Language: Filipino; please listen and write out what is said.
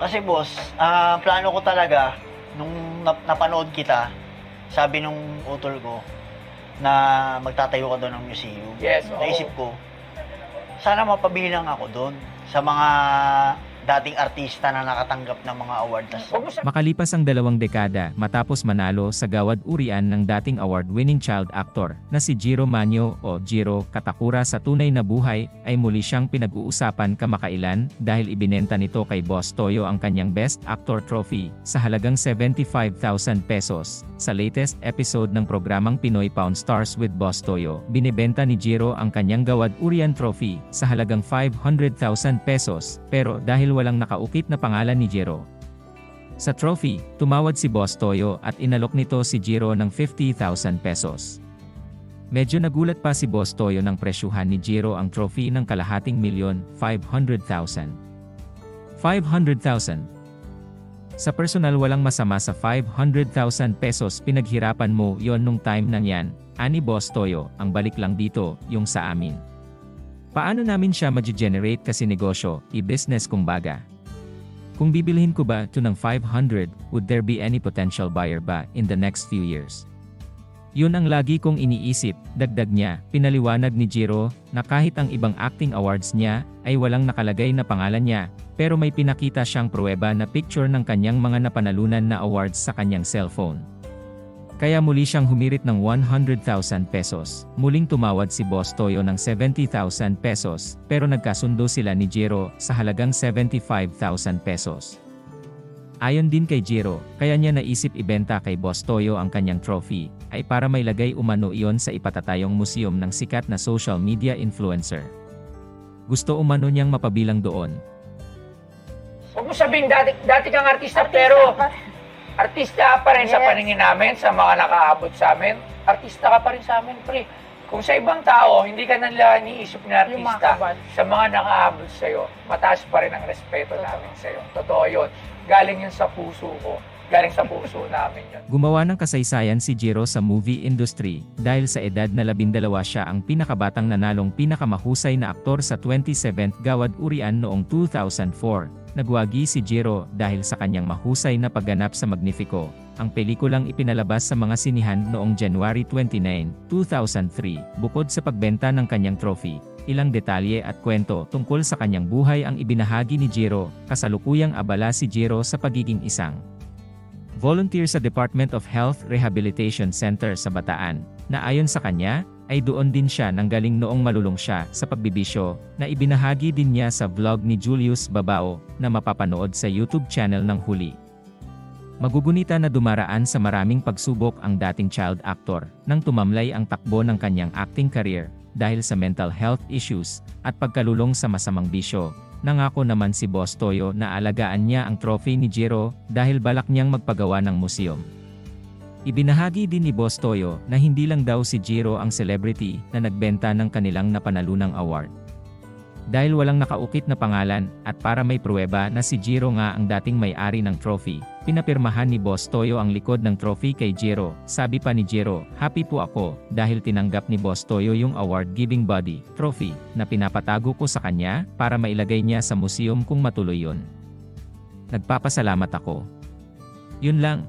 Kasi boss, ah, plano ko talaga, nung nap- napanood kita, sabi nung utol ko, na magtatayo ka doon ng museum. Yes, oo. Naisip ko, sana mapabilang ako doon sa mga dating artista na nakatanggap ng mga award. Tas, Makalipas ang dalawang dekada matapos manalo sa gawad urian ng dating award-winning child actor na si Jiro Manyo o Jiro Katakura sa tunay na buhay ay muli siyang pinag-uusapan kamakailan dahil ibinenta nito kay Boss Toyo ang kanyang Best Actor Trophy sa halagang 75,000 pesos. Sa latest episode ng programang Pinoy Pound Stars with Boss Toyo, binibenta ni Jiro ang kanyang gawad urian trophy sa halagang 500,000 pesos pero dahil walang nakaukit na pangalan ni Jiro, sa trophy, tumawad si Boss Toyo at inalok nito si Jiro ng 50,000 pesos. Medyo nagulat pa si Boss Toyo nang presyuhan ni Jiro ang trophy ng kalahating milyon, 500,000. 500,000. Sa personal walang masama sa 500,000 pesos pinaghirapan mo yon nung time na yan, ani Boss Toyo, ang balik lang dito, yung sa amin. Paano namin siya ma-generate kasi negosyo, i-business kumbaga? Kung bibilhin ko ba ito ng 500, would there be any potential buyer ba in the next few years? Yun ang lagi kong iniisip, dagdag niya, pinaliwanag ni Jiro, na kahit ang ibang acting awards niya, ay walang nakalagay na pangalan niya, pero may pinakita siyang pruweba na picture ng kanyang mga napanalunan na awards sa kanyang cellphone. Kaya muli siyang humirit ng 100,000 pesos. Muling tumawad si Boss Toyo ng 70,000 pesos, pero nagkasundo sila ni Jiro sa halagang 75,000 pesos. Ayon din kay Jiro, kaya niya naisip ibenta kay Boss Toyo ang kanyang trophy, ay para may lagay umano iyon sa ipatatayong museum ng sikat na social media influencer. Gusto umano niyang mapabilang doon, Huwag mo sabihin, dati, dati kang artista, pero artista ka pa rin sa Yes. paningin namin, sa mga nakaabot sa amin. Artista ka pa rin sa amin, pre. Kung sa ibang tao, hindi ka nila iniisip na artista, sa mga nakaabot sa'yo, mataas pa rin ang respeto Totoo. namin sa'yo. Totoo yun. Galing yun sa puso ko. Galing sa puso namin yun. Gumawa ng kasaysayan si Jiro sa movie industry, dahil sa edad na labindalawa siya ang pinakabatang nanalong pinakamahusay na aktor sa 27th Gawad Urian noong 2004. Nagwagi si Jiro dahil sa kanyang mahusay na pagganap sa Magnifico, ang pelikulang ipinalabas sa mga sinihan noong January 29, 2003. Bukod sa pagbenta ng kanyang trophy, ilang detalye at kwento tungkol sa kanyang buhay ang ibinahagi ni Jiro, kasalukuyang abala si Jiro sa pagiging isang volunteer sa Department of Health Rehabilitation Center sa Bataan, na ayon sa kanya, ay doon din siya nanggaling noong malulong siya sa pagbibisyo, na ibinahagi din niya sa vlog ni Julius Babao, na mapapanood sa YouTube channel ng Huli. Magugunita na dumaraan sa maraming pagsubok ang dating child actor, nang tumamlay ang takbo ng kanyang acting career, dahil sa mental health issues, at pagkalulong sa masamang bisyo, Nangako naman si Boss Toyo na alagaan niya ang trophy ni Jiro dahil balak niyang magpagawa ng museum. Ibinahagi din ni Boss Toyo na hindi lang daw si Jiro ang celebrity na nagbenta ng kanilang napanalunang award. Dahil walang nakaukit na pangalan at para may pruweba na si Jiro nga ang dating may-ari ng trophy, pinapirmahan ni Boss Toyo ang likod ng trophy kay Jiro. Sabi pa ni Jiro, happy po ako dahil tinanggap ni Boss Toyo yung award-giving body, trophy, na pinapatago ko sa kanya para mailagay niya sa museum kung matuloy yun. Nagpapasalamat ako. Yun lang.